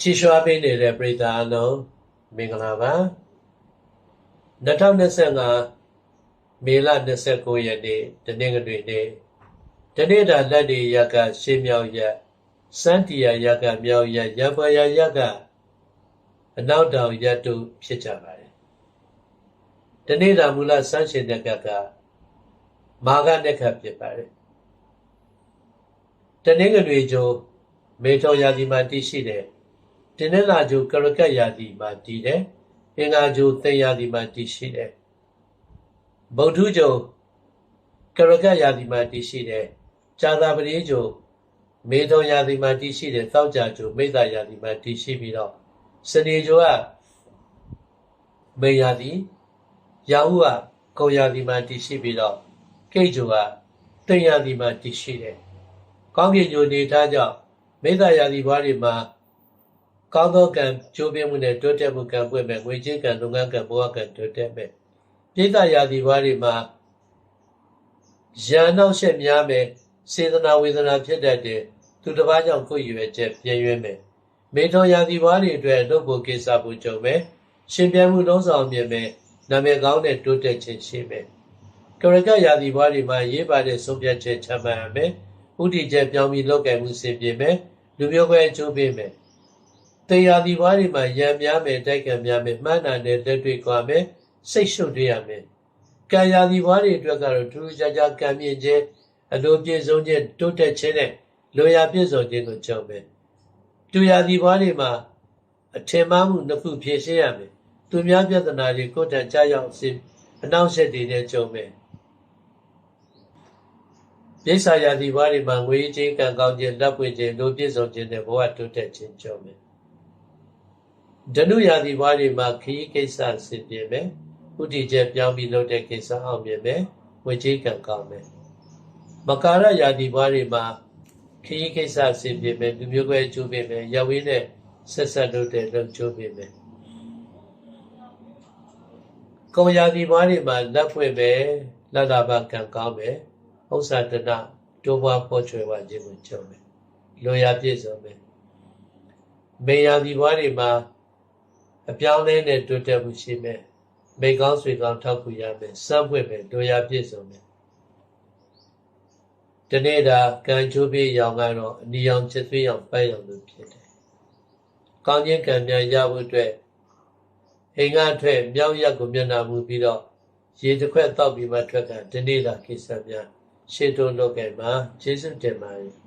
ချီရွှာပေးနေတဲ့ပရိသတ်အလုံးမင်္ဂလာပါ2025မေလ29ရက်နေ့တနင်္ဂနွေနေ့တနေ့တာလက်ဒီရက်ကရှေးမြောက်ရက်စန်းတီယာရက်ကမြောက်ရက်ရံဖွယ်ရရက်ကအနောက်တောင်ရက်တို့ဖြစ်ကြပါတယ်တနေ့တာမူလစန်းရှင်တဲ့ကကမာဂတဲ့ခတ်ဖြစ်ပါတယ်တနင်္ဂနွေကျိုးမေထော်ရာဒီမှာတည်ရှိတယ် တင်းနဲ့လာကျိုးကရကတ်ရာဒီမှာတည်တယ်အင်္ဂါကျိုးသိရာဒီမှာတည်ရှိတယ်ဗုဒ္ဓကျိုးကရကတ်ရာဒီမှာတည်ရှိတယ်ဇာတာပတိကျိုးမေထော်ရာဒီမှာတည်ရှိတယ်သောက်ကြကျိုးမိစ္ဆာရာဒီမှာတည်ရှိပြီးတော့စနေကျိုးကမေရာဒီရာဟုကကုံရာဒီမှာတည်ရှိပြီးတော့ကိတ်ကျိုးကသိရာဒီမှာတည်ရှိတယ်ကောင်းကင်ကျိုးနေထားကြောင့်မိစ္ဆာရာဒီဘွားတွေမှာ ကောင်းသောကံကြိုးပင်းမှုနဲ့တိုးတက်မှုကံပွင့်မဲ့ငွေချင်းကံလုပ်ငန်းကံဘဝကံတိုးတက်မဲ့ပြိဿရာဒီဘွားတွေမှာရန်နောက်ရှက်များမဲ့စေတနာဝေဒနာဖြစ်တတ်တဲ့သူတစ်ပါးကြောင့်ကိုယ်ရွယ်ချက်ပြည့်ရွယ်မဲ့မေထောရာဒီဘွားတွေအတွက်လုပ်ဖို့ကိစ္စဖို့ကြုံမဲ့ရှင်ပြမှုလုံးဆောင်မြင်မဲ့နာမည်ကောင်းတဲ့တိုးတက်ခြင်းရှိမဲ့ကရကရာဒီဘွားတွေမှာရေးပါတဲ့ဆုံးဖြတ်ချက်ချမှတ်ရမယ်ဥတီချက်ပြောင်းပြီးလောက်ကံမှုစင်ပြေမဲ့လူမျိုးပဲအကျိုးပေးမယ် တရားဒီဘွားတွေမှာရံများမယ်တိုက်ကံများမယ်မှန်းတာနဲ့လက်တွေ့ကွာမယ်စိတ်ရှုပ်တွေ့ရမယ်ကံရာဒီဘွားတွေအတွက်ကတော့ထူးထူးခြားခြားကံမြင့်ခြင်းအလိုပြည့်စုံခြင်းတိုးတက်ခြင်းနဲ့လိုရာပြည့်စုံခြင်းကိုကြောက်မယ်တူရာဒီဘွားတွေမှာအထင်မှားမှုနှစ်ခုဖြည့်ရှင်းရမယ်သူများပြဿနာတွေကိုယ်တန်ကြားရောက်စေအနောက်ဆက်တွေနဲ့ကြုံမယ်ပြိဿရာဒီဘွားတွေမှာငွေချင်းကံကောင်းခြင်းလက်ပွင့်ခြင်းလိုပြည့်စုံခြင်းနဲ့ဘဝတိုးတက်ခြင်းကြုံမယ် ဓနုရာဒီဘွားတွေမှာခရီးကိစ္စဆင်ပြေမယ်ဥတီချက်ပြောင်းပြီးလုပ်တဲ့ကိစ္စအောင်မြင်မယ်ဝေချင်းကံကောင်းမယ်မကာရရာဒီဘွားတွေမှာခရီးကိစ္စဆင်ပြေမယ်လူမျိုးပဲကျိုးပေးမယ်ရဝင်းနဲ့ဆက်ဆက်လုပ်တဲ့လုပ်ကျိုးပေးမယ်ကုံရာဒီဘွားတွေမှာလက်ဖွင့်မယ်လတ္တဘကံကောင်းမယ်ဥစ္စာတနတိုးပွားပေါ်ချွေဝခြင်းကိုကြုံမယ်လိုရာပြည့်စုံမယ်မေယာဒီဘွားတွေမှာ အပြောင်းလဲနဲ့တိုးတက်မှုရှိမယ်မိကောင်းဆွေကောင်းထောက်ကူရမယ်စမ်းပွင့်မယ်လိုရာပြည့်စုံမယ်တနေ့တာကံချိုးပြေးရောင်ကတော့အနီရောင်ချစ်သွေးရောင်ပန်းရောင်လို့ဖြစ်တယ်။ကောင်းခြင်းကံများရဖို့အတွက်အိမ်ကထွက်မြောက်ရက်ကိုမျက်နှာမူပြီးတော့ရေတစ်ခွက်တောက်ပြီးမှထွက်ကဒီနေ့တာကိစ္စများရှေ့တိုးလုပ်ခဲ့မှာကျေးဇူးတင်ပါတယ်